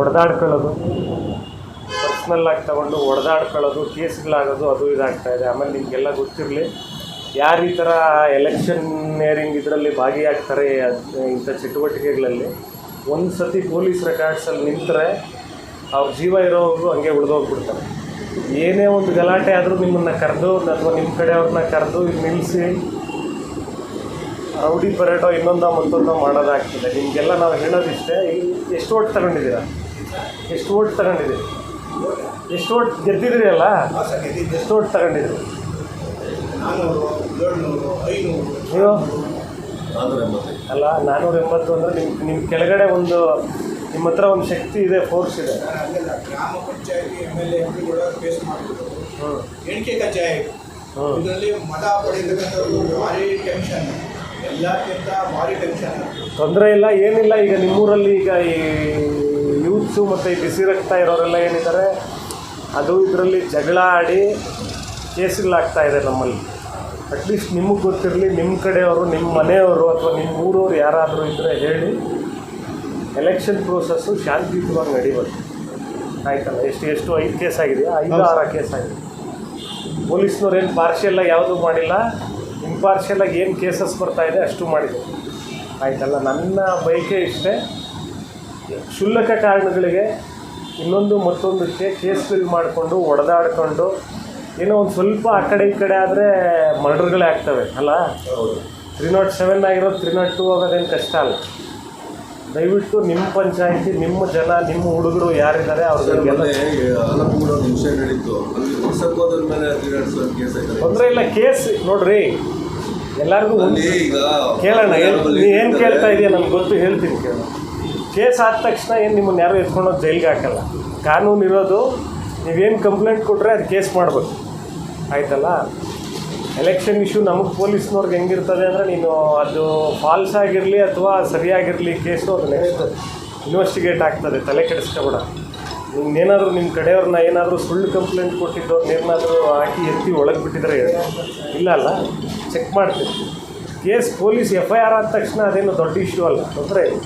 ಹೊಡೆದಾಡ್ಕೊಳ್ಳೋದು. Personal ಆಗಿ ತಗೊಂಡು ಹೊಡೆದಾಡ್ಕೊಳ್ಳೋದು, ಕೇಸ್ಗಳಾಗೋದು, ಅದು ಇದಾಗ್ತಾ ಇದೆ. ಆಮೇಲೆ ನಿಮಗೆಲ್ಲ ಗೊತ್ತಿರಲಿ, ಯಾರು ಈ ಥರ ಎಲೆಕ್ಷನ್ ಏರಿಂಗ್ ಇದರಲ್ಲಿ ಭಾಗಿಯಾಗ್ತಾರೆ ಇಂಥ ಚಟುವಟಿಕೆಗಳಲ್ಲಿ. ಒಂದು ಸತಿ ಪೊಲೀಸ್ ರೆಕಾರ್ಡ್ಸಲ್ಲಿ ನಿಂತರೆ ಅವ್ರ ಜೀವ ಇರೋವ್ರು ಹಂಗೆ ಉಳಿದೋಗ್ಬಿಡ್ತಾರೆ. ಏನೇ ಒಂದು ಗಲಾಟೆ ಆದರೂ ನಿಮ್ಮನ್ನು ಕರೆದು, ಅಥವಾ ನಿಮ್ಮ ಕಡೆ ಅವ್ರನ್ನ ಕರೆದು ನಿಲ್ಲಿಸಿ ರೌಡಿ ಪರೇಟೋ ಇನ್ನೊಂದೋ ಮತ್ತೊಂದೋ ಮಾಡೋದಾಗ್ತದೆ. ನಿಮಗೆಲ್ಲ ನಾವು ಹೇಳೋದಿಷ್ಟೇ ಎಷ್ಟು ಓಟ್ ತಗೊಂಡಿದ್ದೀರಾ? ಎಷ್ಟು ಓಟ್ ತಗೊಂಡಿದೆ ಎಷ್ಟು ಓಟ್ ಗೆದ್ದಿದ್ರಿ ಅಲ್ಲ? ಎಷ್ಟು ಓಟ್ ತಗೊಂಡಿದ್ರಿ? ನೀವು ಅಲ್ಲ ನಾನ್ನೂರ ಎಂಬತ್ತು ಅಂದರೆ ನಿಮ್ಮ ನಿಮ್ಮ ಕೆಳಗಡೆ ಒಂದು ನಿಮ್ಮ ಹತ್ರ ಒಂದು ಶಕ್ತಿ ಇದೆ ಫೋರ್ಸ್ ಇದೆ. ಗ್ರಾಮ ಪಂಚಾಯತಿ ಎಂ ಎಲ್ ಎ ಎಂಪಿಗಳು ಫೇಸ್ ಮಾಡಿದ್ರು ಎಣಿಕೆ ಕಜ್ಜಾಯ. ಇದರಲ್ಲಿ ಮತ ಪಡೆಯತಕ್ಕಂಥದ್ದು ಭಾರಿ ಟೆನ್ಷನ್ ಎಲ್ಲಕ್ಕಿಂತ ಭಾರಿ ಟೆನ್ಷನ್ ತೊಂದರೆ ಇಲ್ಲ ಏನಿಲ್ಲ ಈಗ ನಿಮ್ಮೂರಲ್ಲಿ ಈಗ ಈ ಯೂತ್ಸು ಮತ್ತು ಈ ಬಿಸಿ ರಕ್ತ ಇರೋರೆಲ್ಲ ಏನಿದ್ದಾರೆ ಅದು ಇದರಲ್ಲಿ ಜಗಳ ಆಡಿ ಕೇಸುಗಳಾಗ್ತಾ ಇದೆ ನಮ್ಮಲ್ಲಿ. ಅಟ್ಲೀಸ್ಟ್ ನಿಮಗೆ ಗೊತ್ತಿರಲಿ ನಿಮ್ಮ ಕಡೆಯವರು ನಿಮ್ಮ ಮನೆಯವರು ಅಥವಾ ನಿಮ್ಮ ಊರವ್ರು ಯಾರಾದರೂ ಇದ್ದರೆ ಹೇಳಿ. ಎಲೆಕ್ಷನ್ ಪ್ರೋಸೆಸ್ಸು ಶಾಂತಿಯುತವಾಗಿ ನಡಿಬೇಕು. ಆಯ್ತಲ್ಲ? ಎಷ್ಟು ಎಷ್ಟು ಐದು ಕೇಸ್ ಆಗಿದೆ ಐದು ಆರು ಕೇಸ್ ಆಗಿದೆ ಪೊಲೀಸ್ನವ್ರು ಏನು ಪಾರ್ಷಿಯಲ್ಲ ಯಾವುದೂ ಮಾಡಿಲ್ಲ ಇಂಪಾರ್ಷಿಯಲಾಗಿ ಏನು ಕೇಸಸ್ ಬರ್ತಾ ಇದೆ ಅಷ್ಟು ಮಾಡಿದೆ. ಆಯ್ತಲ್ಲ? ನನ್ನ ಬೈಕೆ ಇಷ್ಟೇ. ಕ್ಷುಲ್ಲಕ ಕಾರಣಗಳಿಗೆ ಇನ್ನೊಂದು ಮತ್ತೊಂದಕ್ಕೆ ಕೇಸ್ ಫಿಲ್ ಮಾಡಿಕೊಂಡು ಹೊಡೆದಾಡ್ಕೊಂಡು ಏನೋ ಒಂದು ಸ್ವಲ್ಪ ಆ ಕಡೆ ಈ ಕಡೆ ಆದರೆ ಮರ್ಡರ್ಗಳೇ ಆಗ್ತವೆ ಅಲ್ಲ? ತ್ರೀ ನಾಟ್ ಸೆವೆನ್ ಆಗಿರೋದು ತ್ರೀ ನಾಟ್ ಟೂ ಆಗೋದೇನು ಕಷ್ಟ ಅಲ್ಲ. ದಯವಿಟ್ಟು ನಿಮ್ಮ ಪಂಚಾಯಿತಿ ನಿಮ್ಮ ಜನ ನಿಮ್ಮ ಹುಡುಗರು ಯಾರಿದ್ದಾರೆ ಅವ್ರಿಗೆಲ್ಲ ತೊಂದರೆ ಇಲ್ಲ ಕೇಸ್ ನೋಡ್ರಿ. ಎಲ್ಲರಿಗೂ ಕೇಳೋಣ ಏನ್- ಏನು ಕೇಳ್ತಾ. ಇದೆಯಾ ನಮ್ಗೆ ಗೊತ್ತು ಹೇಳ್ತೀನಿ ಕೇಳು ಕೇಸ್ ಆದ ತಕ್ಷಣ ಏನು ನಿಮ್ಮನ್ನು ಯಾರು ಎತ್ಕೊಂಡು ಜೈಲಿಗೆ ಹಾಕಲ್ಲ. ಕಾನೂನು ಇರೋದು ನೀವೇನು ಕಂಪ್ಲೇಂಟ್ ಕೊಟ್ಟರೆ ಅದು ಕೇಸ್ ಮಾಡಬೇಕು. ಆಯ್ತಲ್ಲ? ಎಲೆಕ್ಷನ್ ಇಶ್ಯೂ ನಮಗೆ ಪೊಲೀಸ್ನವ್ರಿಗೆ ಹೆಂಗಿರ್ತದೆ ಅಂದರೆ ನೀನು ಅದು ಫಾಲ್ಸ್ ಆಗಿರಲಿ ಅಥವಾ ಸರಿಯಾಗಿರಲಿ ಕೇಸು ಅದನ್ನ ಇನ್ವೆಸ್ಟಿಗೇಟ್ ಆಗ್ತದೆ, ತಲೆ ಕೆಡಿಸ್ಕೊಬೇಡ. ನಿಮ್ಗೇನಾದರೂ ನಿಮ್ಮ ಕಡೆಯವ್ರನ್ನ ಏನಾದರೂ ಸುಳ್ಳು ಕಂಪ್ಲೇಂಟ್ ಕೊಟ್ಟಿದ್ದವ್ರನ್ನ ಏನಾದರೂ ಹಾಕಿ ಎತ್ತಿ ಒಳಗೆ ಬಿಟ್ಟಿದ್ರೆ ಇಲ್ಲ ಅಲ್ಲ? ಚೆಕ್ ಮಾಡ್ತೀನಿ. Case police F I R ಆದ ತಕ್ಷಣ ಅದೇನು ದೊಡ್ಡ ಇಶ್ಯೂ ಅಲ್ಲ, ತೊಂದರೆ ಇಲ್ಲ.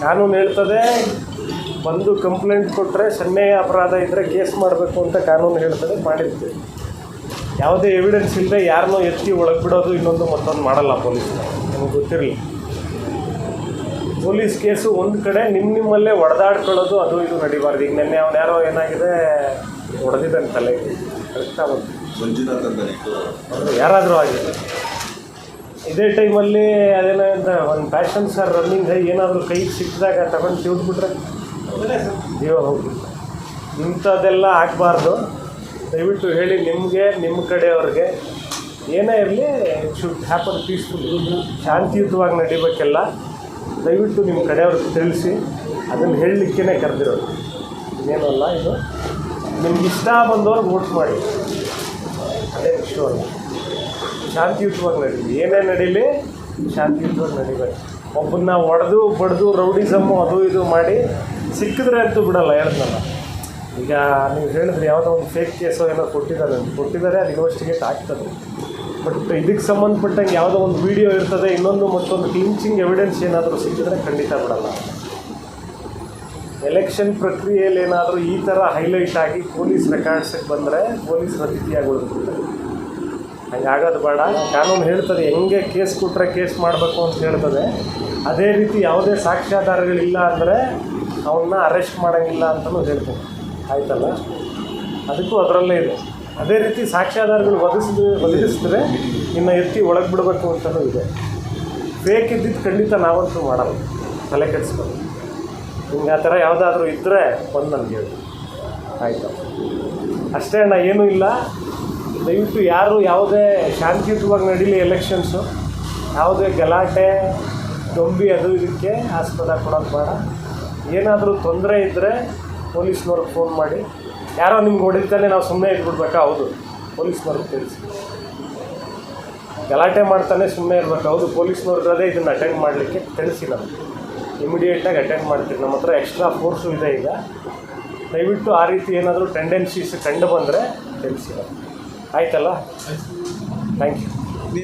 ಕಾನೂನು ಹೇಳ್ತದೆ ಬಂದು ಕಂಪ್ಲೇಂಟ್ ಕೊಟ್ಟರೆ ಸನ್ನೇಹ ಅಪರಾಧ ಇದ್ದರೆ ಕೇಸ್ ಮಾಡಬೇಕು ಅಂತ ಕಾನೂನು ಹೇಳ್ತದೆ ಮಾಡಿರ್ತೀವಿ. ಯಾವುದೇ ಎವಿಡೆನ್ಸ್ ಇಲ್ಲದೆ ಯಾರನ್ನೋ ಎತ್ತಿ ಒಳಗೆ ಬಿಡೋದು ಇನ್ನೊಂದು ಮತ್ತೊಂದು ಮಾಡಲ್ಲ ಪೊಲೀಸ್. ನಮಗೆ ಗೊತ್ತಿರಲಿ. ಪೊಲೀಸ್ ಕೇಸು ಒಂದು ಕಡೆ ನಿಮ್ಮ ನಿಮ್ಮಲ್ಲೇ ಹೊಡೆದಾಡ್ಕೊಳ್ಳೋದು ಅದು ಇದು ನಡಿಬಾರ್ದು. ಈಗ ನಿನ್ನೆ ಅವ್ನು ಯಾರೋ ಏನಾಗಿದೆ ಹೊಡೆದಿದ್ದಾನೆ ತಲೆಗೆ. ಕರೆಕ್ಟಾ ಬಂತು. ಅಂತ ಇತ್ತು. ಯಾರಾದರೂ ಆಗಿದೆ ಇದೇ ಟೈಮಲ್ಲಿ ಅದೇನೋ ಅಂತ ಒಂದು ಪ್ಯಾಷನ್ ಸರ್ ರನ್ನಿಂಗ್ ಏನಾದರೂ ಕೈಗೆ ಸಿಕ್ಕಿದಾಗ ತಗೊಂಡು ತಿಳಿದ್ಬಿಟ್ರೆ ಜೀವ ಹೋಗ್ಬಿಟ್ಟು ಇಂಥದ್ದೆಲ್ಲ ಆಗಬಾರ್ದು. ದಯವಿಟ್ಟು ಹೇಳಿ ನಿಮಗೆ ನಿಮ್ಮ ಕಡೆಯವ್ರಿಗೆ. ಏನೇ ಇರಲಿ ಶುಡ್ ಹ್ಯಾಪನ್ ಪೀಸ್ಫುಲ್ ಶಾಂತಿಯುತವಾಗಿ ನಡಿಬೇಕೆಲ್ಲ. ದಯವಿಟ್ಟು ನಿಮ್ಮ ಕಡೆಯವ್ರಿಗೆ ತಿಳಿಸಿ. ಅದನ್ನು ಹೇಳಲಿಕ್ಕೇ ಕರೆದಿರೋದು. ಏನಲ್ಲ ಅಲ್ಲ ಇದು. ನಿಮ್ಗೆ ಇಷ್ಟ ಬಂದವ್ರು ವೋಟ್ ಮಾಡಿ. ಅದೇ ವಿಷಯ ಅಲ್ಲ ಶಾಂತಿಯುತವಾಗಿ ನಡೀಲಿ. ಏನೇ ನಡೀಲಿ? ಶಾಂತಿಯುತವಾಗಿ ನಡಿಬೇಕು. ಒಬ್ಬನ್ನ ಹೊಡೆದು, ಬಡ್ದು, ರೌಡಿಸಮ್ಮು ಅದು ಇದು ಮಾಡಿ ಸಿಕ್ಕಿದ್ರೆ ಅಂತೂ ಬಿಡಲ್ಲ, ಹೇಳಿದ್ನಲ್ಲ. ಈಗ ನೀವು ಹೇಳಿದ್ರೆ ಯಾವುದೋ ಒಂದು ಫೇಕ್ ಕೇಸೋ ಏನೋ ಕೊಟ್ಟಿದ್ದಾರೆ ಕೊಟ್ಟಿದ್ದಾರೆ, ಅದು ಇನ್ವೆಸ್ಟಿಗೇಟ್ ಆಗ್ತದೆ ಬಟ್ ಇದಕ್ಕೆ ಸಂಬಂಧಪಟ್ಟಂಗೆ ಯಾವುದೋ ಒಂದು ವಿಡಿಯೋ ಇರ್ತದೆ, ಇನ್ನೊಂದು ಮತ್ತೊಂದು ಕ್ಲಿಂಚಿಂಗ್ ಎವಿಡೆನ್ಸ್ ಏನಾದರೂ ಸಿಕ್ಕಿದ್ರೆ ಖಂಡಿತ ಬಿಡಲ್ಲ. ಎಲೆಕ್ಷನ್ ಪ್ರಕ್ರಿಯೆಯಲ್ಲಿ ಏನಾದರೂ ಈ ಥರ ಹೈಲೈಟ್ ಆಗಿ ಪೊಲೀಸ್ ರೆಕಾರ್ಡ್ಸಿಗೆ ಬಂದರೆ ಪೊಲೀಸ್ ಅತಿಥಿಯಾಗಿ ಉಳಿದ್ಬಿಡ್ತಾರೆ ಹಂಗಾಗೋದು ಬೇಡ. ಕಾನೂನು ಹೇಳ್ತದೆ, ಹೆಂಗೆ ಕೇಸ್ ಕೊಟ್ಟರೆ ಕೇಸ್ ಮಾಡಬೇಕು ಅಂತ ಹೇಳ್ತದೆ. ಅದೇ ರೀತಿ ಯಾವುದೇ ಸಾಕ್ಷ್ಯಾಧಾರಗಳಿಲ್ಲ ಅಂದರೆ ಅವನ್ನ ಅರೆಸ್ಟ್ ಮಾಡೋಂಗಿಲ್ಲ ಅಂತಲೂ ಹೇಳ್ತದೆ ಆಯ್ತಲ್ಲ? ಅದಕ್ಕೂ ಅದರಲ್ಲೇ ಇದೆ. ಅದೇ ರೀತಿ ಸಾಕ್ಷ್ಯಾಧಾರಗಳು ಒದಗಿಸಿದ ಒದಗಿಸಿದ್ರೆ ಇನ್ನು ಎತ್ತಿ ಒಳಗೆ ಬಿಡಬೇಕು ಅಂತಲೂ ಇದೆ. ಫೇಕ್ ಇದ್ದಿದ್ದು ಖಂಡಿತ ನಾವಂತೂ ಮಾಡಲ್ಲ. ತಲೆ ಕೆಡಿಸ್ಬೋದು ನಿಮ್ಗೆ ಆ ಥರ ಯಾವುದಾದ್ರೂ ಇದ್ದರೆ ಒಂದು ನನಗೆ ಹೇಳಿ. ಆಯಿತು. ಅಷ್ಟೇ ಅಣ್ಣ, ಏನೂ ಇಲ್ಲ. ದಯವಿಟ್ಟು ಯಾರು ಯಾವುದೇ ಶಾಂತಿಯುತವಾಗಿ ನಡೀಲಿ ಎಲೆಕ್ಷನ್ಸು ಯಾವುದೇ ಗಲಾಟೆ, ದೊಂಬಿ ಅದು ಇದಕ್ಕೆ ಆಸ್ಪದ ಕೊಡೋದು ಬೇಡ. ಏನಾದರೂ ತೊಂದರೆ ಇದ್ದರೆ ಪೊಲೀಸ್ನವ್ರಿಗೆ ಫೋನ್ ಮಾಡಿ. ಯಾರೋ ನಿಮ್ಗೆ ಹೊಡಿತಾನೆ ನಾವು ಸುಮ್ಮನೆ ಇಟ್ಬಿಡ್ಬೇಕಾ ಹೌದು. ಪೊಲೀಸ್ನವ್ರಿಗೆ ತಿಳಿಸಿ. ಗಲಾಟೆ ಮಾಡ್ತಾನೆ ಸುಮ್ಮನೆ ಇರ್ಬೇಕು? ಹೌದು, ಪೊಲೀಸ್ನವ್ರು ಇರೋದೇ ಇದನ್ನು ಅಟೆಂಡ್ ಮಾಡಲಿಕ್ಕೆ ತಿಳಿಸಿ ನಮಗೆ. ಇಮಿಡಿಯೇಟಾಗಿ ಅಟೆಂಡ್ ಮಾಡ್ತೀವಿ. ನಮ್ಮ ಹತ್ರ ಎಕ್ಸ್ಟ್ರಾ ಫೋರ್ಸು ಇದೆ ಈಗ. ದಯವಿಟ್ಟು ಆ ರೀತಿ ಏನಾದರೂ ಟೆಂಡೆನ್ಸೀಸ್ ಕಂಡು ಬಂದರೆ ತಿಳಿಸಿ ನಮ್ಗೆ. ಆಯ್ತಲ್ಲ? Thank you